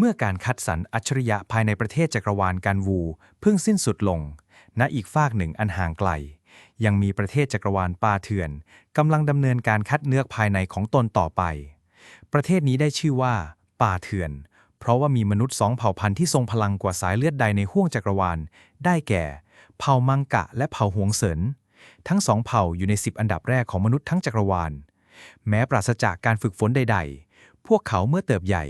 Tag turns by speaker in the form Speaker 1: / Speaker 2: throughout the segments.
Speaker 1: เมื่อการคัดสรรอัจฉริยะภายในประเทศจักรวาลการวู เพิ่งสิ้นสุดลง ณอีกฝากหนึ่งอันห่างไกล ยังมีประเทศจักรวาลปาเถื่อนกำลังดำเนินการคัดเลือกภายในของตนต่อไป ประเทศนี้ได้ชื่อว่าป่าเถื่อน เพราะว่ามีมนุษย์สองเผ่าพันธุ์ที่ทรงพลังกว่าสายเลือดใดในห้วงจักรวาล ได้แก่ เผ่ามังกะและเผ่าหวงเสินทั้งสองเผ่าอยู่ใน 10 อันดับแรกของมนุษย์ทั้งจักรวาล แม้ปราศจากการฝึกฝนใด ๆ พวกเขาเมื่อเติบใหญ่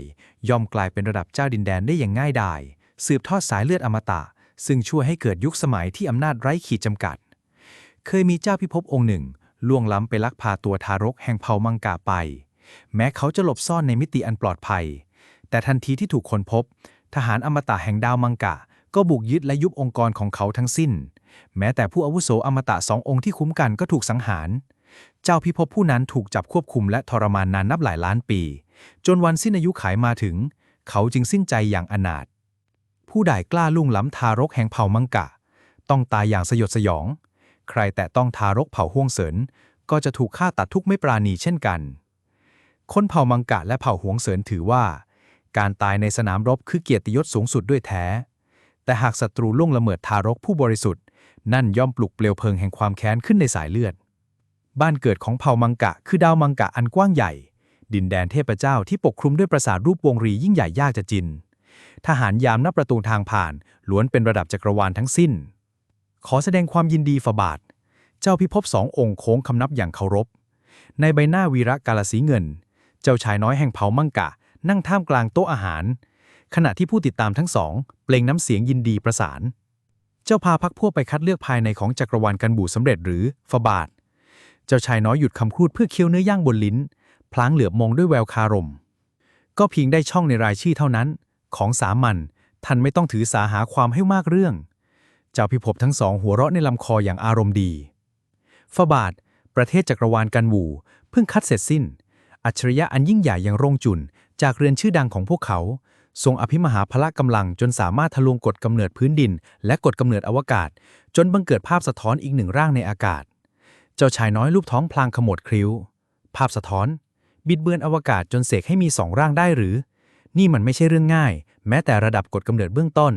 Speaker 1: ย่อมกลายเป็นระดับเจ้าดินแดนได้อย่างง่ายดาย สืบทอดสายเลือดอมตะ ซึ่งช่วยให้เกิดยุคสมัยที่อำนาจไร้ขีดจำกัด เคยมีเจ้าพิภพองค์หนึ่ง ล่วงล้ำไปลักพาตัวทารกแห่งเผ่ามังกะไป แม้เขาจะหลบซ่อนในมิติอันปลอดภัย แต่ทันทีที่ถูกค้นพบ ทหารอมตะแห่งดาวมังกะก็บุกยึดและยุบองค์กรของเขาทั้งสิ้น แม้แต่ผู้อาวุโสอมตะสององค์ที่คุ้มกันก็ถูกสังหาร เจ้าพิภพผู้นั้นถูกจับควบคุมและทรมานนานนับหลายล้านปี จนวันสิ้นอายุขายมาถึง เขาจึงสิ้นใจอย่างอนาถผู้ใดกล้าลุ่งล้ำทารกแห่งเผ่ามังกะ ต้องตายอย่างสยดสยอง ใครแต่ต้องทารกเผ่าห่วงเสินก็จะถูกฆ่าตัดทุกไม่ปราณีเช่นกัน คนเผ่ามังกะและเผ่าหวงเสินถือว่า การตายในสนามรบคือเกียรติยศสูงสุดด้วยแท้ แต่หากศัตรูล่วงละเมิดทารกผู้บริสุทธิ์ นั่นย่อมปลุกเปลวเพลิงแห่งความแค้นขึ้นในสายเลือด บ้านเกิดของเผ่ามังกะ คือดาวมังกะอันกว้างใหญ่ ดินแดนเทพเจ้าที่ปกคลุมด้วยปราสาทรูปวงรียิ่งใหญ่ยากจะจิน ทหารยามหน้าประตูทางผ่าน ล้วนเป็นระดับจักรวาลทั้งสิ้น ขอแสดงความยินดีฝาบาท เจ้าพิภพสององค์โค้งคำนับอย่างเคารพ ในใบหน้าวีระกาลสีเงิน เจ้าชายน้อยแห่งเผ่ามังกะ นั่งท่ามกลางโต๊ะอาหาร ขณะที่ผู้ติดตามทั้งสองเปล่งน้ำเสียงยินดีประสาน เจ้าพาพักพวกไปคัดเลือกภายในของจักรวาลกันบูสำเร็จหรือฝาบาท เจ้าชายน้อยหยุดคำพูดเพื่อเคี้ยวเนื้อย่างบนลิ้น พลางเหลือบมองด้วยแววคารม ก็เพียงได้ช่องในรายชื่อเท่านั้น ของสามัญท่านไม่ต้องถือสาหาความให้มากเรื่อง เจ้าพิภพทั้งสองหัวเราะในลำคออย่างอารมณ์ดีฝาบาท ประเทศจักรวาลกันบูเพิ่งคัดเสร็จสิ้น อัจฉริยะอันยิ่งใหญ่อย่างรงจุน จากเรือนชื่อดังของพวกเขา ทรงอภิมหาพละกำลังจนสามารถทะลวงกฎกำเนิดพื้นดิน และกฎกำเนิดอวกาศ จนบังเกิดภาพสะท้อนอีกหนึ่งร่างในอากาศ เจ้าชายน้อยรูปท้องพลางขมวดคริ้ว ภาพสะท้อน บิดเบือนอวกาศจนเสกให้มีสองร่างได้หรือ นี่มันไม่ใช่เรื่องง่าย แม้แต่ระดับกฎกำเนิดเบื้องต้น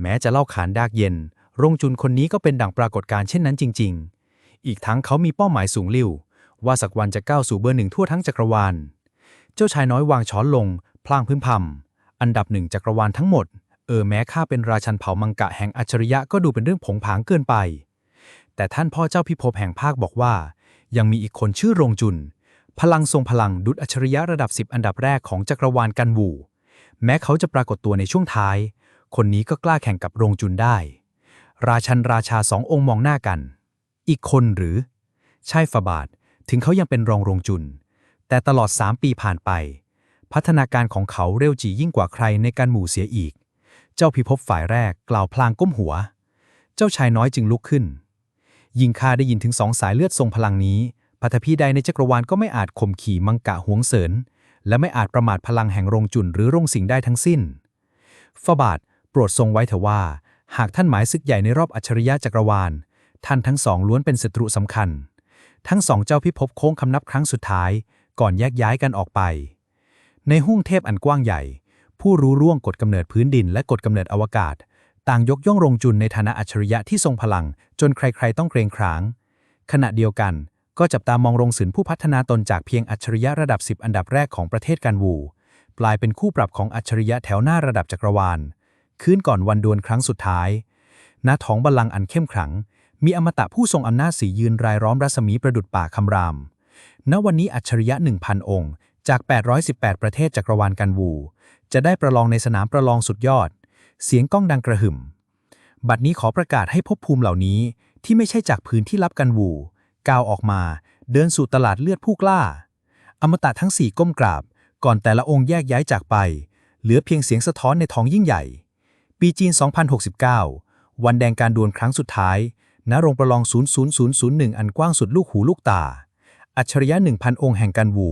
Speaker 1: แม้จะเล่าขานดากเย็น รงจุนคนนี้ก็เป็นดั่งปรากฏการ์เช่นนั้นจริง ๆ อีกทั้งเขามีเป้าหมายสูงลิ่วว่าสักวันจะก้าวสู่เบอร์หนึ่งทั่วทั้งจักรวาล เจ้าชายน้อยวางช้อนลง พลางพึมพำอันดับหนึ่งจักรวาลทั้งหมด เออแม้ข้าเป็นราชันเผ่ามังกะแห่งอัจฉริยะก็ดูเป็นเรื่องผงผางเกินไป แต่ท่านพ่อเจ้าพิภพแห่งภาคบอกว่า ยังมีอีกคนชื่อรงจุน พลังทรงพลังดุจอัจฉริยะระดับ 10 อันดับแรกของจักรวาลกันวูแม้เขาจะปรากฏตัวในช่วงท้าย คนนี้ก็กล้าแข่งกับรงจุนได้ ราชันราชาสององค์มองหน้ากัน อีกคนหรือ ใช่ฝาบาท ถึงเขายังเป็นรองรงจุน แต่ตลอด 3 ปีผ่านไป พัฒนาการของเขาเร็วจียิ่งกว่าใครในการหมู่เสียอีก เจ้าพิภพฝ่ายแรกกล่าวพลางก้มหัว เจ้าชายน้อยจึงลุกขึ้น ยิ่งข้าได้ยินถึงสองสายเลือดทรงพลังนี้พัทพีใดในจักรวาลก็ไม่อาจข่มขี่มังกะหวงเสินและไม่อาจประมาทพลังแห่งรงจุนหรือรงสิงได้ทั้งสิ้นฟาบาทโปรดทรงไว้เถอะว่า หากท่านหมายศึกใหญ่ในรอบอัจฉริยะจักรวาล ท่านทั้งสองล้วนเป็นศัตรูสำคัญ ทั้งสองเจ้าพิภพโค้งคำนับครั้งสุดท้าย ก่อนแยกย้ายกันออกไป ในห้วงเทพอันกว้างใหญ่ ผู้รู้ร่วงกฎกำเนิดพื้นดินและกฎกำเนิดอวกาศ ต่างยกย่องรงจุนในฐานะอัจฉริยะที่ทรงพลัง จนใครๆต้องเกรงขามขณะเดียวกัน ก็จับตามองรงศิลผู้พัฒนาตนจากเพียงอัจฉริยะระดับ 10 อันดับแรกของประเทศกันวูกลายเป็นคู่ปรับของอัจฉริยะแถวหน้าระดับจักรวาล คืนก่อนวันดวลครั้งสุดท้าย ณ ท้องบัลลังก์อันเข้มขลัง มีอมตะผู้ทรงอำนาจสียืนรายล้อมรัศมีประดุดป่าคำราม ณ วันนี้อัจฉริยะ 1,000 องค์ จาก 818 ประเทศจักรวาลกันวู จะได้ประลองในสนามประลองสุดยอด เสียงก้องดังกระหึ่ม บัดนี้ขอประกาศให้ภพภูมิเหล่านี้ที่ไม่ใช่จากพื้นที่รับกันวูก้าวออกมา เดินสู่ตลาดเลือดผู้กล้า อมตะทั้งสี่ก้มกราบ ก่อนแต่ละองค์แยกย้ายจากไป เหลือเพียงเสียงสะท้อนในท้องยิ่งใหญ่ ปีจีน 2069 วันแดงการดวลครั้งสุดท้าย ณ โรงประลอง 00001 อันกว้างสุดลูกหูลูกตา อัจฉริยะ 1,000 องค์แห่งกันวู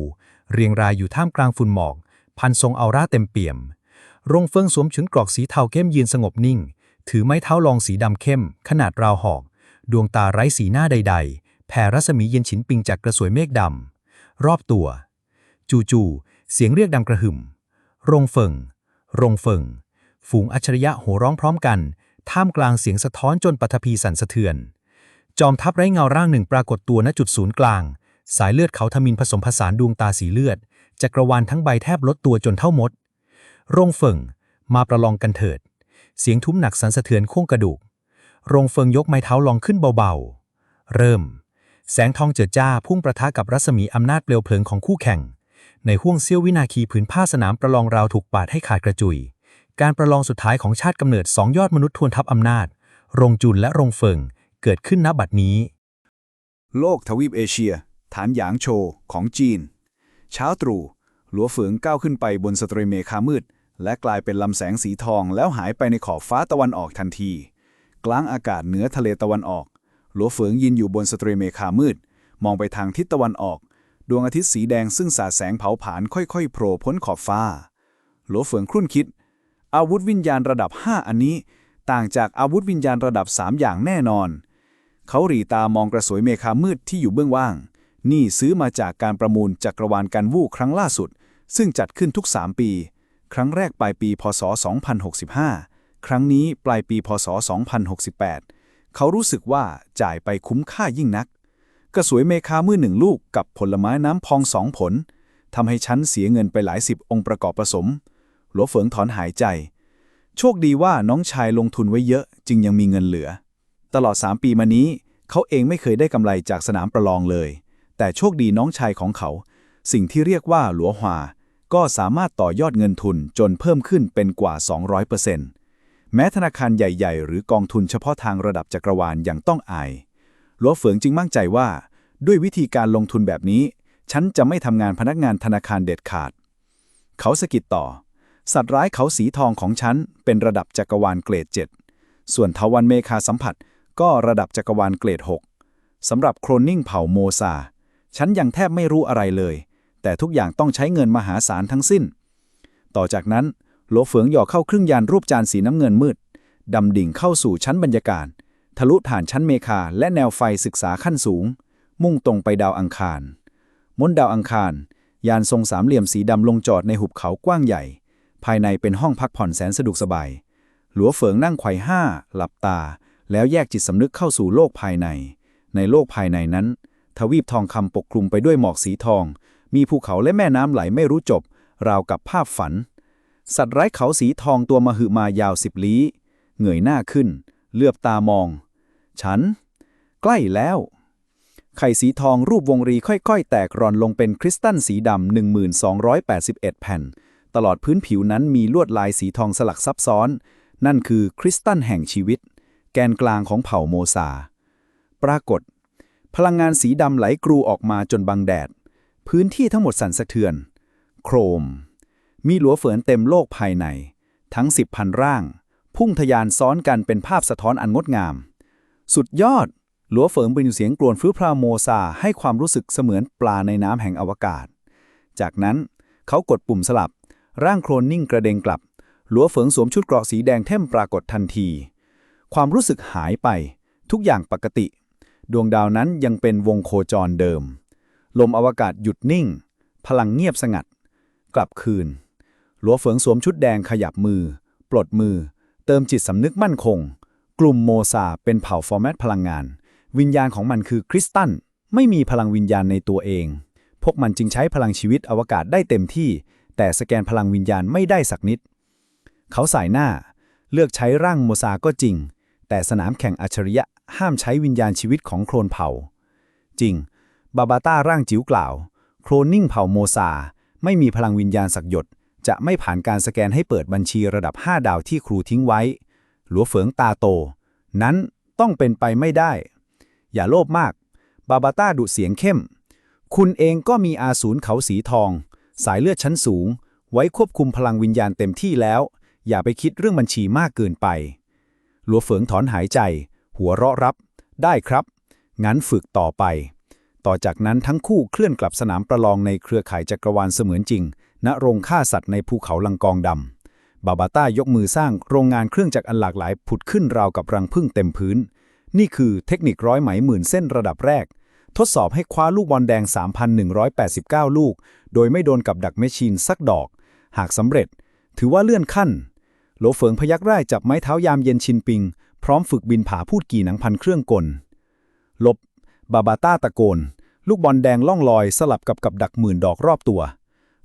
Speaker 1: เรียงรายอยู่ท่ามกลางฝุ่นหมอก พันทรงออร่าเต็มเปี่ยม รงเฟิงสวมชุนกรอกสีเทาเข้มยืนสงบนิ่ง ถือไม้เท้าลองสีดำเข้ม ขนาดราวหอก ดวงตาไร้สีหน้าใด ๆ แผ่รัศมีเย็นฉินปิงจากกระสวยเมฆดำรอบตัว จู่ๆเสียงเรียกดังกระหึ่ม รงเฟิง
Speaker 2: รงเฟิง ฝูงอัจฉริยะโห่ร้องพร้อมกัน ท่ามกลางเสียงสะท้อนจนปฐพีสั่นสะเทือน จอมทัพไร้เงาร่างหนึ่งปรากฏตัวณจุดศูนย์กลาง สายเลือดเขาทมินผสมผสานดวงตาสีเลือดจักรวาลทั้งใบแทบลดตัวจนเท่ามด รงเฟิง มาประลองกันเถิด เสียงทุ้มหนักสันสะเทือนโค้งกระดูกรงเฟิงยกไม้เท้าลองขึ้นเบาๆ เริ่ม แสงทองเจิดจ้าพุ่งประทะกับรัศมีอำนาจเปลวเพลิงของคู่แข่ง ในห้วงเสี้ยววินาทีผืนผ้าสนามประลองราวถูกปาดให้ขาดกระจุย การประลองสุดท้ายของชาติกำเนิดสองยอดมนุษย์ทวนทัพอำนาจรงจุนและรงเฟิงเกิดขึ้นณบัดนี้
Speaker 3: โลกทวีปเอเชีย ฐานหยางโชวของจีน เช้าตรู่หลัวเฝืองก้าวขึ้นไปบนสตรีเมฆามืด และกลายเป็นลำแสงสีทองแล้วหายไปในขอบฟ้าตะวันออกทันที กลางอากาศเหนือทะเลตะวันออก หลัวเฝืองยืนอยู่บนสตรีเมฆามืด มองไปทางทิศตะวันออก ดวงอาทิตย์สีแดงซึ่งสาดแสงเผาผลาญค่อยๆโผล่พ้นขอบฟ้า หลัวเฝืองครุ่นคิด อาวุธวิญญาณระดับ 5 อันนี้ ต่างจากอาวุธวิญญาณระดับ 3 อย่างแน่นอน เขาหรีตามองกระสวยเมฆามืดที่อยู่เบื้องว่าง นี่ซื้อมาจากการประมูลจักรวาลการวู่ครั้งล่าสุด ซึ่งจัดขึ้นทุก 3 ปี ครั้งแรกปลายปีพศ 2065 ครั้งนี้ปลายปีพศ 2068 เขารู้สึกว่าจ่ายไปคุ้มค่ายิ่งนัก กระสวยเมฆามืดหนึ่งลูกกับผลไม้น้ำพองสองผลทำให้ฉันเสียเงินไปหลายสิบองค์ประกอบผสม หลัวเฟิงถอนหายใจ โชคดีว่าน้องชายลงทุนไว้เยอะจึงยังมีเงินเหลือ ตลอด 3 ปีมานี้ เขาเองไม่เคยได้กำไรจากสนามประลองเลย แต่โชคดีน้องชายของเขา สิ่งที่เรียกว่าหลัวหวา ก็สามารถต่อยอดเงินทุนจนเพิ่มขึ้นเป็นกว่า 200%แม้ธนาคารใหญ่ ๆ หรือกองทุนเฉพาะทางระดับจักรวาลยังต้องอายหลัวเฟิงจึงมั่นใจว่า ด้วยวิธีการลงทุนแบบนี้ ฉันจะไม่ทำงานพนักงานธนาคารเด็ดขาด เขาสะกิดต่อ สัตว์ร้ายเขาสีทองของฉันเป็นระดับจักรวาลเกรด 7 ส่วนทวันเมคาสัมผัสก็ระดับจักรวาลเกรด 6สำหรับโครนนิ่งเผ่าโมซา ฉันยังแทบไม่รู้อะไรเลย แต่ทุกอย่างต้องใช้เงินมหาศาลทั้งสิ้น ต่อจากนั้นโหลเฟืองหย่อเข้าเครึ่องยานรูปจานสีน้ำเงินมืดดำดิ่งเข้าสู่ชั้นบรรยากาศ ทะลุฐานชั้นเมคาและแนวไฟศึกษาขั้นสูง มุ่งตรงไปดาวอังคารมนดาวอังคาร ยานทรงสามเหลี่ยมสีดำลงจอดในหุบเขากว้างใหญ่ ภายในเป็นห้องพักผ่อนแสนสะดวกสบาย หลัวเฟิงนั่งไขว่ห้า หลับตา แล้วแยกจิตสำนึกเข้าสู่โลกภายใน ในโลกภายในนั้น ทวีปทองคำปกคลุมไปด้วยหมอกสีทอง มีภูเขาและแม่น้ำไหลไม่รู้จบ ราวกับภาพฝัน สัตว์ไร้เขาสีทองตัวมหึมายาวสิบลี้เงยหน้าขึ้น เลือบตามอง ฉัน ใกล้แล้ว ไข่สีทองรูปวงรีค่อยๆ แตกร่อนลงเป็นคริสตัลสีดำ1281 แผ่น ตลอดพื้นผิวนั้นมีลวดลายสีทองสลักซับซ้อน นั่นคือคริสตัลแห่งชีวิต แกนกลางของเผ่าโมซา ปรากฏ พลังงานสีดำไหลกรูออกมาจนบังแดด พื้นที่ทั้งหมดสั่นสะเทือน โครม มีหลัวเฝือนเต็มโลกภายใน ทั้งสิบพันร่าง พุ่งทะยานซ้อนกันเป็นภาพสะท้อนอันงดงาม สุดยอด หลัวเฟิงเป็นเสียงกรวนฟื้พราโมซาให้ความรู้สึกเสมือนปลาในน้ำแห่งอวกาศ จากนั้นเขากดปุ่มสลับ ร่างโครนนิ่งกระเด็งกลับ หลัวเฟิงสวมชุดเกราะสีแดงเข้มปรากฏทันที ความรู้สึกหายไป ทุกอย่างปกติ ดวงดาวนั้นยังเป็นวงโคจรเดิม ลมอวกาศหยุดนิ่ง พลังเงียบสงัด กลับคืน หลัวเฟิงสวมชุดแดงขยับมือ ปลดมือ เติมจิตสำนึกมั่นคง กลุ่มโมซาเป็นเผ่าฟอร์แมตพลังงาน วิญญาณของมันคือคริสตัลไม่มีพลังวิญญาณในตัวเอง พวกมันจึงใช้พลังชีวิตอวกาศได้เต็มที่ แต่สแกนพลังวิญญาณไม่ได้สักนิด เขาสายหน้า เลือกใช้ร่างโมซาก็จริง แต่สนามแข่งอัจฉริยะห้ามใช้วิญญาณชีวิตของโครนเผ่า จริง บาบาต้าร่างจิ๋วกล่าว โครนนิ่งเผ่าโมซา ไม่มีพลังวิญญาณสักหยด จะไม่ผ่านการสแกนให้เปิดบัญชีระดับ 5 ดาวที่ครูทิ้งไว้ หลัวเฟิงตาโต นั้นต้องเป็นไปไม่ได้ อย่าโลภมาก บาบาต้าดุเสียงเข้ม คุณเองก็มีอาสูรเขาสีทอง สายเลือดชั้นสูง ไว้ควบคุมพลังวิญญาณเต็มที่แล้ว อย่าไปคิดเรื่องบัญชีมากเกินไป หลัวเฟิงถอนหายใจ หัวเราะรับ ได้ครับ งั้นฝึกต่อไป ต่อจากนั้นทั้งคู่เคลื่อนกลับสนามประลองในเครือข่ายจักรวาลเสมือนจริง ณ โรงฆ่าสัตว์ในภูเขาลังกองดำ บาบาต้ายกมือสร้างโรงงานเครื่องจักรอันหลากหลายผุดขึ้นราวกับรังผึ้งเต็มพื้น นี่คือเทคนิคร้อยไหมหมื่นเส้นระดับแรก ทดสอบให้คว้าลูกบอลแดง 3,189 ลูก โดยไม่โดนกับดักแมชชีนสักดอก หากสำเร็จ ถือว่าเลื่อนขั้น โหลเฟิงพยักไร่จับไม้เท้ายามเย็นชินปิง พร้อมฝึกบินผาพูดกี่หนังพันเครื่องกล ลบบาบาต้าตะโกน ลูกบอลแดงล่องลอยสลับกับกับดักหมื่นดอกรอบตัว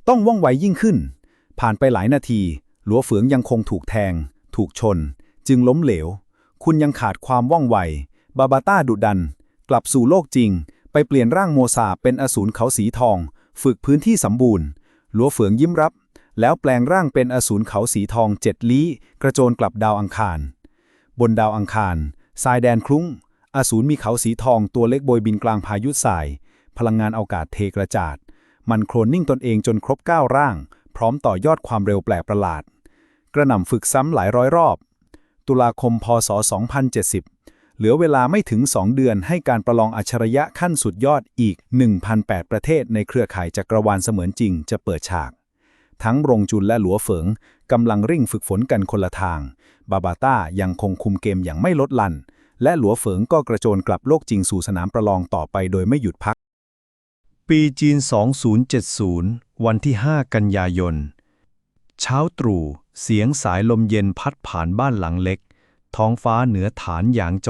Speaker 3: ต้องว่องไวยิ่งขึ้น ผ่านไปหลายนาที หลัวเฝืองยังคงถูกแทง ถูกชน จึงล้มเหลว คุณยังขาดความว่องไว บาบาต้าดุดัน กลับสู่โลกจริง ไปเปลี่ยนร่างโมซาเป็นอสูรเขาสีทอง ฝึกพื้นที่สมบูรณ์ หลัวเฝืองยิ้มรับ แล้วแปลงร่างเป็นอสูรเขาสีทองเจ็ดลี้ กระโจนกลับดาวอังคาร บนดาวอังคารทรายแดนคลุ้งอสูรมีเขาสีทองตัวเล็กโบยบินกลางพายุทราย พลังงานอากาศเทกระจาด มันโครนนิ่งตนเองจนครบก้าร่าง พร้อมต่อยอดความเร็วแปลกประหลาด กระหน่ำฝึกซ้ำหลายร้อยรอบ ตุลาคมพศ 2070 เหลือเวลาไม่ถึง 2 เดือนให้การประลองอัจฉริยะขั้นสุดยอดอีก 1,008 ประเทศในเครือข่ายจักรวาลเสมือนจริงจะเปิดฉาก ทั้งรงจุนและหลัวเฟิงกำลังริ่งฝึกฝนกันคนละทาง บาบาต้ายังคงคุมเกมอย่างไม่ลดลันและหลัวเฟิงก็กระโจนกลับโลกจริงสู่สนามประลองต่อไปโดยไม่หยุดพัก
Speaker 1: ปีจีน 2070 วันที่ 5 กันยายน เช้าตรู่ เสียงสายลมเย็นพัดผ่านบ้านหลังเล็ก ท้องฟ้าเหนือฐานหยางโจ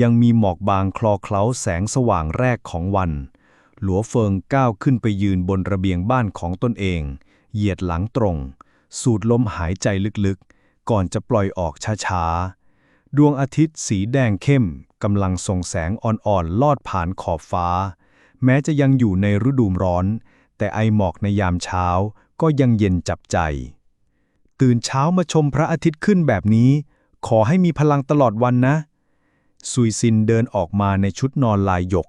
Speaker 1: ยังมีหมอกบางคลอเคล้าแสงสว่างแรกของวัน หลัวเฟิงก้าวขึ้นไปยืนบนระเบียงบ้านของตนเอง เหยียดหลังตรง สูดลมหายใจลึกๆ ก่อนจะปล่อยออกช้าๆ ดวงอาทิตย์สีแดงเข้มกำลังส่งแสงอ่อนๆ ลอดผ่านขอบฟ้า แม้จะยังอยู่ในฤดูร้อน แต่ไอหมอกในยามเช้าก็ยังเย็นจับใจ ตื่นเช้ามาชมพระอาทิตย์ขึ้นแบบนี้ ขอให้มีพลังตลอดวันนะ ซุยซินเดินออกมาในชุดนอนลายหยก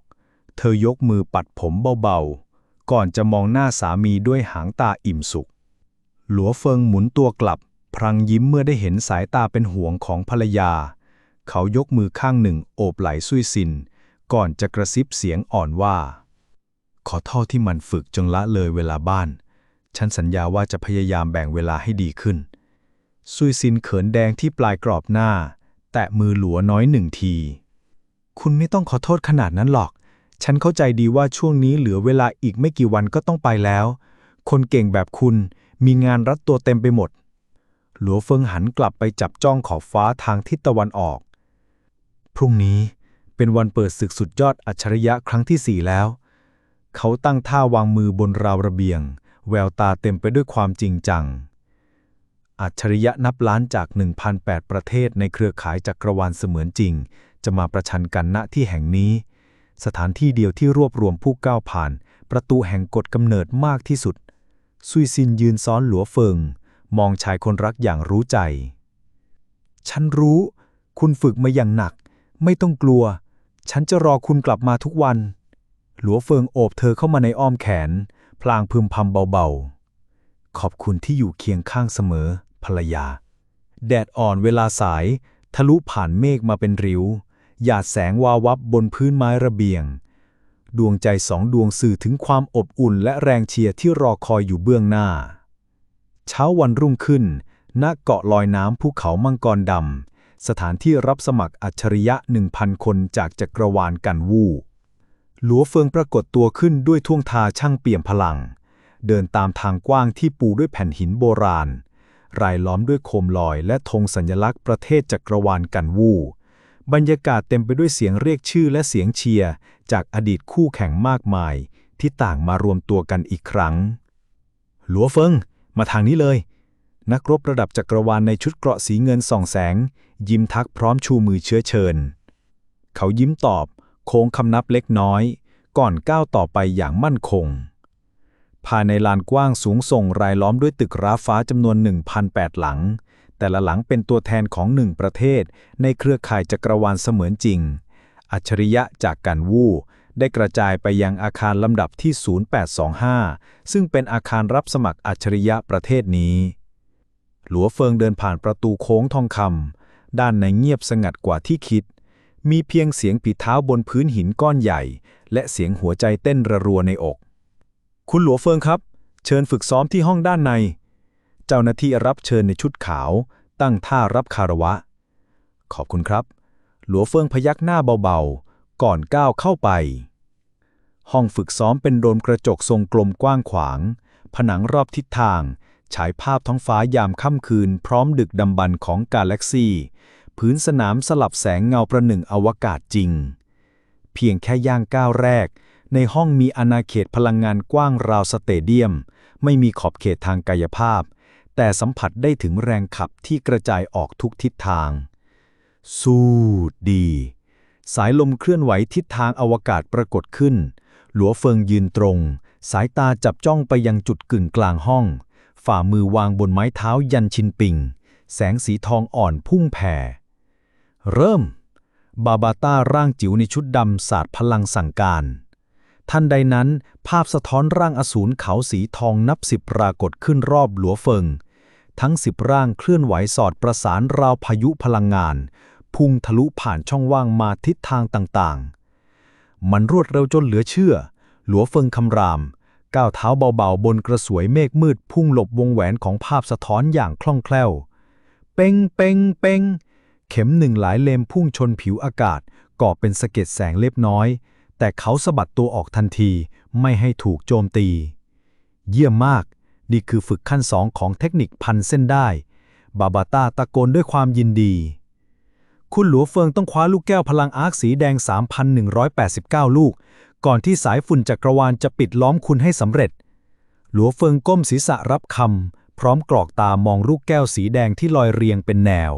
Speaker 1: เธอยกมือปัดผมเบาๆ ก่อนจะมองหน้าสามีด้วยหางตาอิ่มสุข หลัวเฟิงหมุนตัวกลับ พรางยิ้มเมื่อได้เห็นสายตาเป็นห่วงของภรรยา เขายกมือข้างหนึ่งโอบไหล่ซุยซิน ก่อนจะกระซิบเสียงอ่อนว่า ขอโทษที่มันฝึกจนละเลยเวลาบ้าน ฉันสัญญาว่าจะพยายามแบ่งเวลาให้ดีขึ้น ซุยซินเขินแดงที่ปลายกรอบหน้า แตะมือหลัวน้อยหนึ่งที คุณไม่ต้องขอโทษขนาดนั้นหรอก ฉันเข้าใจดีว่าช่วงนี้เหลือเวลาอีกไม่กี่วันก็ต้องไปแล้ว คนเก่งแบบคุณมีงานรัดตัวเต็มไปหมด หลัวเฟิงหันกลับไปจับจ้องขอบฟ้าทางทิศตะวันออก พรุ่งนี้ เป็นวันเปิดศึกสุดยอดอัจฉริยะครั้งที่สี่แล้ว เขาตั้งท่าวางมือบนราวระเบียง แววตาเต็มไปด้วยความจริงจัง อัจฉริยะนับล้านจาก 1,008 ประเทศในเครือข่ายจักรวาลเสมือนจริง จะมาประชันกันณที่แห่งนี้ สถานที่เดียวที่รวบรวมผู้ก้าวผ่าน ประตูแห่งกฎกำเนิดมากที่สุด ซุยซินยืนซ้อนหลัวเฟิง มองชายคนรักอย่างรู้ใจ ฉันรู้ คุณฝึกมาอย่างหนัก ไม่ต้องกลัว ฉันจะรอคุณกลับมาทุกวัน หลัวเฟิงโอบเธอเข้ามาในอ้อมแขน พลางพึมพำเบาๆ ขอบคุณที่อยู่เคียงข้างเสมอ ภรรยา แดดอ่อนเวลาสาย ทะลุผ่านเมฆมาเป็นริ้ว หยาดแสงวาวับบนพื้นไม้ระเบียง ดวงใจสองดวงสื่อถึงความอบอุ่นและแรงเชียร์ที่รอคอยอยู่เบื้องหน้า เช้าวันรุ่งขึ้นณเกาะลอยน้ำภูเขามังกรดำ สถานที่รับสมัครอัจฉริยะ 1,000 คนจากจักรวาลกันวู่ หลัวเฟิงปรากฏตัวขึ้นด้วยท่วงทาช่างเปี่ยมพลัง เดินตามทางกว้างที่ปูด้วยแผ่นหินโบราณ รายล้อมด้วยโคมลอยและธงสัญลักษณ์ประเทศจักรวาลกันวู่ บรรยากาศเต็มไปด้วยเสียงเรียกชื่อและเสียงเชียร์จากอดีตคู่แข่งมากมาย ที่ต่างมารวมตัวกันอีกครั้ง หลัวเฟิง มาทางนี้เลย นักรบระดับจักรวาลในชุดเกราะสีเงินส่องแสง ยิ้มทักพร้อมชูมือเชื้อเชิญ เขายิ้มตอบ โค้งคำนับเล็กน้อย ก่อนก้าวต่อไปอย่างมั่นคง ภายในลานกว้างสูงส่งรายล้อมด้วยตึกร้าฟ้าจำนวน 1,008 หลัง แต่ละหลังเป็นตัวแทนของหนึ่งประเทศ ในเครือข่ายจักรวาลเสมือนจริง อัจฉริยะจากกันวู่ได้กระจายไปยังอาคารลำดับที่ 0825 ซึ่งเป็นอาคารรับสมัครอัจฉริยะประเทศนี้ หลัวเฟิงเดินผ่านประตูโค้งทองคำ ด้านในเงียบสงัดกว่าที่คิด มีเพียงเสียงปีเท้าบนพื้นหินก้อนใหญ่ และเสียงหัวใจเต้นระรัวในอก คุณหลัวเฟิงครับ เชิญฝึกซ้อมที่ห้องด้านใน เจ้าหน้าที่รับเชิญในชุดขาว ตั้งท่ารับคารวะ ขอบคุณครับ หลัวเฟิงพยักหน้าเบาๆ ก่อนก้าวเข้าไป ห้องฝึกซ้อมเป็นโดมกระจกทรงกลมกว้างขวาง ผนังรอบทิศทาง
Speaker 3: ฉายภาพท้องฟ้ายามค่ำคืน พร้อมดึกดำบรรของกาแล็กซีพื้นสนามสลับแสงเงาประหนึ่งอวกาศจริง เพียงแค่ย่างก้าวแรก ในห้องมีอาณาเขตพลังงานกว้างราวสเตเดียม ไม่มีขอบเขตทางกายภาพ แต่สัมผัสได้ถึงแรงขับที่กระจายออกทุกทิศทาง สู้ดี สายลมเคลื่อนไหวทิศทางอวกาศปรากฏขึ้น หลัวเฟิงยืนตรง สายตาจับจ้องไปยังจุดกึ่งกลางห้อง ฝ่ามือวางบนไม้เท้ายันชินปิง แสงสีทองอ่อนพุ่งแผ่ เริ่ม บาบาต้าร่างจิ๋วในชุดดำสาดพลังสั่งการ ทันใดนั้น ภาพสะท้อนร่างอสูรเขาสีทองนับสิบปรากฏขึ้นรอบหลัวเฟิง ทั้งสิบร่างเคลื่อนไหวสอดประสานราวพายุพลังงาน พุ่งทะลุผ่านช่องว่างมาทิศทางต่างๆ มันรวดเร็วจนเหลือเชื่อ หลัวเฟิงคำราม ก้าวเท้าเบาๆ บนกระสวยเมฆมืดพุ่งหลบวงแหวนของภาพสะท้อนอย่างคล่องแคล่ว เป้งเป้งเป้งเข็มหนึ่งหลายเลมพุ่งชนผิวอากาศ ก่อเป็นสะเก็ดแสงเล็บน้อย แต่เขาสะบัดตัวออกทันที ไม่ให้ถูกโจมตี เยี่ยมมาก นี่คือฝึกขั้นสองของเทคนิคพันเส้นได้ บาบาต้าตะโกนด้วยความยินดี คุณหลัวเฟิงต้องคว้าลูกแก้วพลังอาร์คสีแดง 3,189 ลูก ก่อนที่สายฝุ่นจักรวาลจะปิดล้อมคุณให้สำเร็จ หลัวเฟิงก้มศีรษะรับคำ พร้อมกรอกตามองลูกแก้วสีแดงที่ลอยเรียงเป็นแนว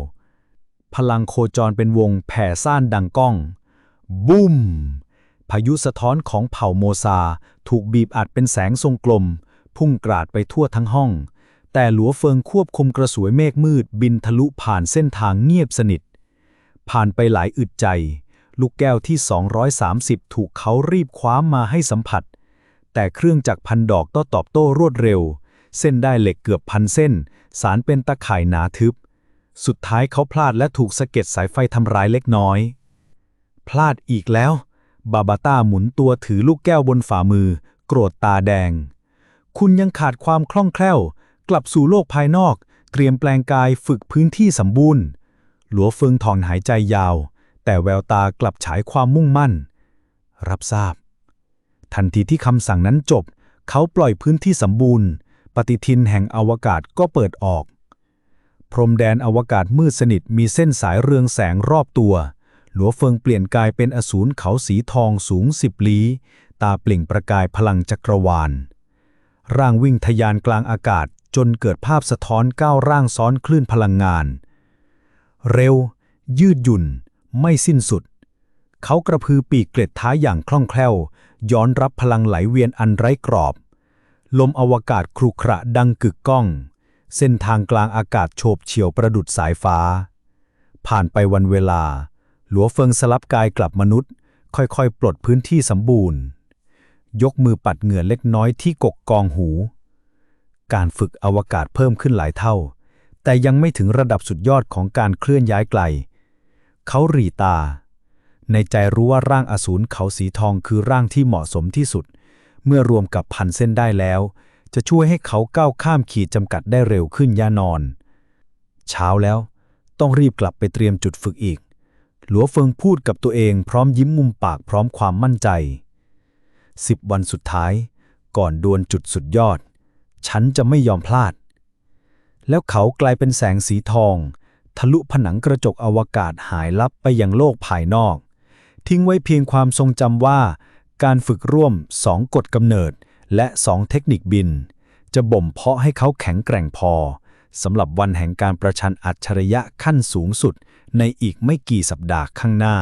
Speaker 3: พลังโคจรเป็นวงแผ่ซ่านดังก้อง บุ้ม พายุสะท้อนของเผ่าโมซา ถูกบีบอัดเป็นแสงทรงกลม พุ่งกราดไปทั่วทั้งห้อง แต่หลัวเฟิงควบคุมกระสวยเมฆมืดบินทะลุผ่านเส้นทางเงียบสนิท ผ่านไปหลายอึดใจ ลูกแก้วที่ 230 ถูกเขารีบคว้ามาให้สัมผัส แต่เครื่องจักรพันดอกต้อตอบโต้รวดเร็ว เส้นได้เหล็กเกือบพันเส้น สารเป็นตะข่ายหนาทึบ สุดท้ายเขาพลาดและถูกสะเก็ดสายไฟทำร้ายเล็กน้อย พลาดอีกแล้ว บาบาต้าหมุนตัวถือลูกแก้วบนฝ่ามือ โกรธตาแดง คุณยังขาดความคล่องแคล่ว กลับสู่โลกภายนอก เตรียมแปลงกายฝึกพื้นที่สมบูรณ์ หลัวเฟิงถอนหายใจยาว แต่แววตากลับฉายความมุ่งมั่น รับทราบ ทันทีที่คำสั่งนั้นจบ เขาปล่อยพื้นที่สมบูรณ์ ปฏิทินแห่งอวกาศก็เปิดออก พรมแดนอวกาศมืดสนิทมีเส้นสายเรืองแสงรอบตัว หลัวเฟิงเปลี่ยนกายเป็นอสูรเขาสีทองสูงสิบลี้ตาเปล่งประกายพลังจักรวาล ร่างวิ่งทะยานกลางอากาศจนเกิดภาพสะท้อนก้าวร่างซ้อนคลื่นพลังงาน เร็ว ยืดหยุ่น ไม่สิ้นสุด เขากระพือปีกเกล็ดท้ายอย่างคล่องแคล่ว ย้อนรับพลังไหลเวียนอันไร้กรอบ ลมอวกาศครุขระดังกึกก้อง เส้นทางกลางอากาศโฉบเฉี่ยวประดุดสายฟ้า ผ่านไปวันเวลา หลัวเฟิงสลับกายกลับมนุษย์ ค่อยๆ ปลดพื้นที่สมบูรณ์ ยกมือปัดเหงื่อเล็กน้อยที่กกกองหู การฝึกอวกาศเพิ่มขึ้นหลายเท่า แต่ยังไม่ถึงระดับสุดยอดของการเคลื่อนย้ายไกล เขาหรีตา ในใจรู้ว่าร่างอสูรเขาสีทองคือร่างที่เหมาะสมที่สุด เมื่อรวมกับพันเส้นได้แล้ว จะช่วยให้เขาก้าวข้ามขีดจำกัดได้เร็วขึ้นย่านอน เช้าแล้ว ต้องรีบกลับไปเตรียมจุดฝึกอีก หลัวเฟิงพูดกับตัวเองพร้อมยิ้มมุมปากพร้อมความมั่นใจสิบวันสุดท้าย ก่อนดวลจุดสุดยอด ฉันจะไม่ยอมพลาด แล้วเขากลายเป็นแสงสีทอง ทะลุผนังกระจกอวกาศหายลับไปยังโลกภายนอก ทิ้งไว้เพียงความทรงจำว่า การฝึกร่วมสองกฎกำเนิด และสองเทคนิคบิน จะบ่มเพาะให้เขาแข็งแกร่งพอสำหรับวันแห่งการประชันอัจฉริยะขั้นสูงสุดในอีกไม่กี่สัปดาห์ข้างหน้า